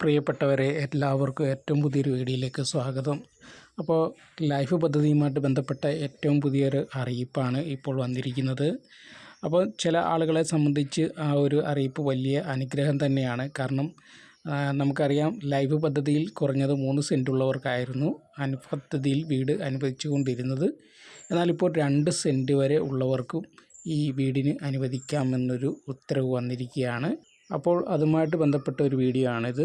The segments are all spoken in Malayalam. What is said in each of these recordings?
പ്രിയപ്പെട്ടവരെ എല്ലാവർക്കും ഏറ്റവും പുതിയൊരു വീഡിയോയിലേക്ക് സ്വാഗതം. അപ്പോൾ ലൈഫ് പദ്ധതിയുമായിട്ട് ബന്ധപ്പെട്ട ഏറ്റവും പുതിയൊരു അറിയിപ്പാണ് ഇപ്പോൾ വന്നിരിക്കുന്നത്. അപ്പോൾ ചില ആളുകളെ സംബന്ധിച്ച് ആ ഒരു അറിയിപ്പ് വലിയ അനുഗ്രഹം തന്നെയാണ്. കാരണം നമുക്കറിയാം ലൈഫ് പദ്ധതിയിൽ കുറഞ്ഞത് മൂന്ന് സെന്റുള്ളവർക്കായിരുന്നു അനു പദ്ധതിയിൽ വീട് അനുവദിച്ചുകൊണ്ടിരുന്നത്. എന്നാൽ ഇപ്പോൾ രണ്ട് സെന്റ് വരെ ഉള്ളവർക്കും ഈ വീടിന് അനുവദിക്കാമെന്നൊരു ഉത്തരവ് വന്നിരിക്കുകയാണ്. അപ്പോൾ അതുമായിട്ട് ബന്ധപ്പെട്ട ഒരു വീഡിയോ ആണിത്.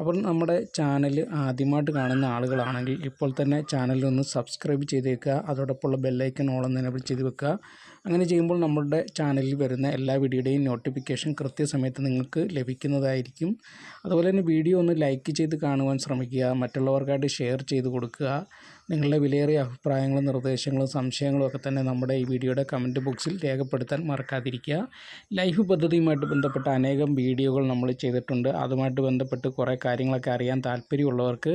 അപ്പോൾ നമ്മുടെ ചാനൽ ആദ്യമായിട്ട് കാണുന്ന ആളുകളാണെങ്കിൽ ഇപ്പോൾ തന്നെ ചാനൽ ഒന്ന് സബ്സ്ക്രൈബ് ചെയ്തേക്കുക. അതോടൊപ്പമുള്ള ബെല്ലൈക്കൻ ഓളം എനേബിൾ ചെയ്ത് വെക്കുക. അങ്ങനെ ചെയ്യുമ്പോൾ നമ്മുടെ ചാനലിൽ വരുന്ന എല്ലാ വീഡിയോയുടെയും നോട്ടിഫിക്കേഷൻ കൃത്യസമയത്ത് നിങ്ങൾക്ക് ലഭിക്കുന്നതായിരിക്കും. അതുപോലെ തന്നെ വീഡിയോ ഒന്ന് ലൈക്ക് ചെയ്ത് കാണുവാൻ ശ്രമിക്കുക. മറ്റുള്ളവർക്കായിട്ട് ഷെയർ ചെയ്ത് കൊടുക്കുക. നിങ്ങളുടെ വിലയേറിയ അഭിപ്രായങ്ങളും നിർദ്ദേശങ്ങളും സംശയങ്ങളും ഒക്കെ തന്നെ നമ്മുടെ ഈ വീഡിയോയുടെ കമന്റ് ബോക്സിൽ രേഖപ്പെടുത്താൻ മറക്കാതിരിക്കുക. ലൈഫ് പദ്ധതിയുമായിട്ട് ബന്ധപ്പെട്ട അനേകം വീഡിയോകൾ നമ്മൾ ചെയ്തിട്ടുണ്ട്. അതുമായിട്ട് ബന്ധപ്പെട്ട് കുറേ കാര്യങ്ങളൊക്കെ അറിയാൻ താല്പര്യമുള്ളവർക്ക്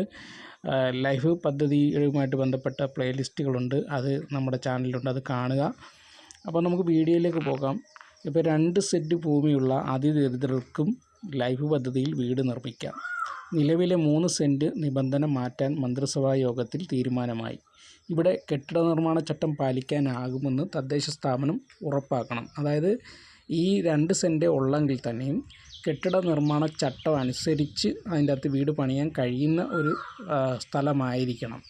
ലൈഫ് പദ്ധതിയുമായിട്ട് ബന്ധപ്പെട്ട പ്ലേലിസ്റ്റുകളുണ്ട്. അത് നമ്മുടെ ചാനലിലുണ്ട്. അത് കാണുക. അപ്പോൾ നമുക്ക് വീഡിയോയിലേക്ക് പോകാം. ഇപ്പോൾ രണ്ട് സെറ്റ് ഭൂമിയുള്ള അതിദരിദ്രർക്കും ലൈഫ് പദ്ധതിയിൽ വീട് നിർമ്മിക്കാം. നിലവിലെ മൂന്ന് സെന്റ് നിബന്ധന മാറ്റാൻ മന്ത്രിസഭാ യോഗത്തിൽ തീരുമാനമായി. ഇവിടെ കെട്ടിട നിർമ്മാണ ചട്ടം പാലിക്കാനാകുമെന്ന് തദ്ദേശ സ്ഥാപനം ഉറപ്പാക്കണം. അതായത് ഈ രണ്ട് സെന്റ് ഉള്ളെങ്കിൽ തന്നെയും കെട്ടിട നിർമ്മാണ ചട്ടം അനുസരിച്ച് അതിന്റെ അകത്ത് വീട് പണിയാൻ കഴിയുന്ന ഒരു സ്ഥലമായിരിക്കണം.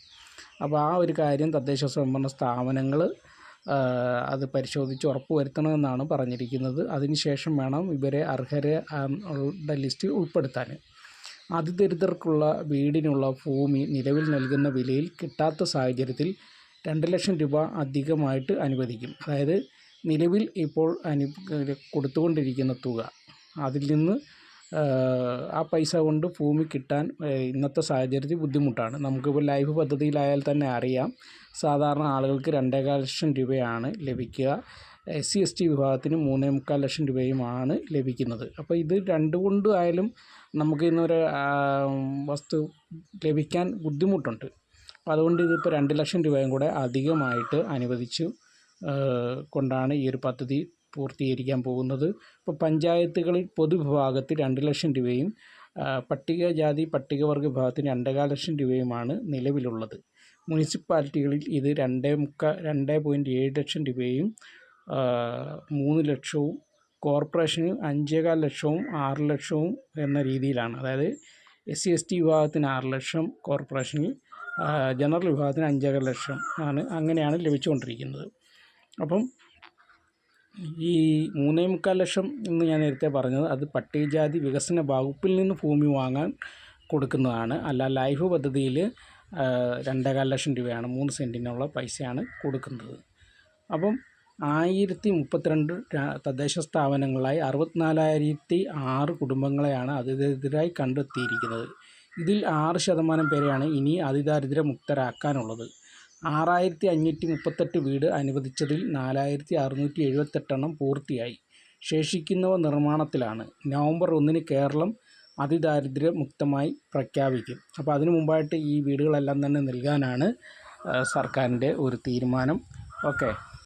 അപ്പോൾ ആ ഒരു കാര്യം തദ്ദേശ സ്വയംഭരണ സ്ഥാപനങ്ങൾ അത് പരിശോധിച്ച് ഉറപ്പ് വരുത്തണമെന്നാണ് പറഞ്ഞിരിക്കുന്നത്. അതിനുശേഷം വേണം ഇവരെ അർഹരെ ലിസ്റ്റ് ഉൾപ്പെടുത്താൻ. അതിദരിദ്രർക്കുള്ള വീടിനുള്ള ഭൂമി നിലവിൽ നൽകുന്ന വിലയിൽ കിട്ടാത്ത സാഹചര്യത്തിൽ രണ്ട് ലക്ഷം രൂപ അധികമായിട്ട് അനുവദിക്കും. അതായത് നിലവിൽ ഇപ്പോൾ അനു കൊടുത്തുകൊണ്ടിരിക്കുന്ന തുക. അതിൽ നിന്ന് ആ, പൈസ കൊണ്ട് ഭൂമി കിട്ടാൻ ഇന്നത്തെ സാഹചര്യത്തിൽ ബുദ്ധിമുട്ടാണ്. നമുക്കിപ്പോൾ ലൈഫ് പദ്ധതിയിലായാൽ തന്നെ അറിയാം സാധാരണ ആളുകൾക്ക് രണ്ടേകാൽ ലക്ഷം രൂപയാണ് ലഭിക്കുക. എസ് സി എസ് ടി വിഭാഗത്തിന് മൂന്നേ മുക്കാൽ ലക്ഷം രൂപയുമാണ് ലഭിക്കുന്നത്. അപ്പോൾ ഇത് രണ്ടു കൊണ്ടും ആയാലും നമുക്ക് ഇന്നൊരു വസ്തു ലഭിക്കാൻ ബുദ്ധിമുട്ടുണ്ട്. അപ്പോൾ അതുകൊണ്ട് ഇതിപ്പോൾ രണ്ട് ലക്ഷം രൂപയും കൂടെ അധികമായിട്ട് അനുവദിച്ചു കൊണ്ടാണ് ഈ ഒരു പദ്ധതി പൂർത്തീകരിക്കാൻ പോകുന്നത്. ഇപ്പോൾ പഞ്ചായത്തുകളിൽ പൊതുവിഭാഗത്തിൽ രണ്ട് ലക്ഷം രൂപയും പട്ടികജാതി പട്ടികവർഗ വിഭാഗത്തിന് രണ്ടേകാൽ ലക്ഷം രൂപയുമാണ് നിലവിലുള്ളത്. മുനിസിപ്പാലിറ്റികളിൽ ഇത് രണ്ടേ മുക്കാൽ രണ്ട് പോയിന്റ് ഏഴ് ലക്ഷം രൂപയും മൂന്ന് ലക്ഷവും കോർപ്പറേഷന് അഞ്ചേകാൽ ലക്ഷവും ആറ് ലക്ഷവും എന്ന രീതിയിലാണ്. അതായത് എസ് സി എസ് ടി വിഭാഗത്തിന് ആറ് ലക്ഷം കോർപ്പറേഷനിൽ ജനറൽ വിഭാഗത്തിന് അഞ്ചേകാൽ ലക്ഷം ആണ് അങ്ങനെയാണ് ലഭിച്ചുകൊണ്ടിരിക്കുന്നത്. അപ്പം ഈ മൂന്നേ മുക്കാൽ ലക്ഷം എന്ന് ഞാൻ നേരത്തെ പറഞ്ഞത് അത് പട്ടികജാതി വികസന വകുപ്പിൽ നിന്ന് ഭൂമി വാങ്ങാൻ കൊടുക്കുന്നതാണ്. അല്ല ലൈഫ് പദ്ധതിയിൽ രണ്ടേകാൽ ലക്ഷം രൂപയാണ് മൂന്ന് സെന്റിനുള്ള പൈസയാണ് കൊടുക്കുന്നത്. അപ്പം ആയിരത്തി മുപ്പത്തിരണ്ട് തദ്ദേശ സ്ഥാപനങ്ങളായി അറുപത്തിനാലായിരത്തി ആറ് കുടുംബങ്ങളെയാണ് അതിദരിദ്രരായി കണ്ടെത്തിയിരിക്കുന്നത്. ഇതിൽ ആറ് ശതമാനം പേരെയാണ് ഇനി അതിദാരിദ്ര്യ മുക്തരാക്കാനുള്ളത് ആറായിരത്തി അഞ്ഞൂറ്റി മുപ്പത്തെട്ട് വീട് അനുവദിച്ചതിൽ നാലായിരത്തി അറുന്നൂറ്റി എഴുപത്തെട്ടെണ്ണം പൂർത്തിയായി. ശേഷിക്കുന്നവ നിർമ്മാണത്തിലാണ്. നവംബർ ഒന്നിന് കേരളം അതിദാരിദ്ര്യ മുക്തമായി പ്രഖ്യാപിക്കും. അപ്പോൾ അതിനു മുമ്പായിട്ട് ഈ വീടുകളെല്ലാം തന്നെ നൽകാനാണ് സർക്കാരിന്റെ ഒരു തീരുമാനം. ഓക്കെ.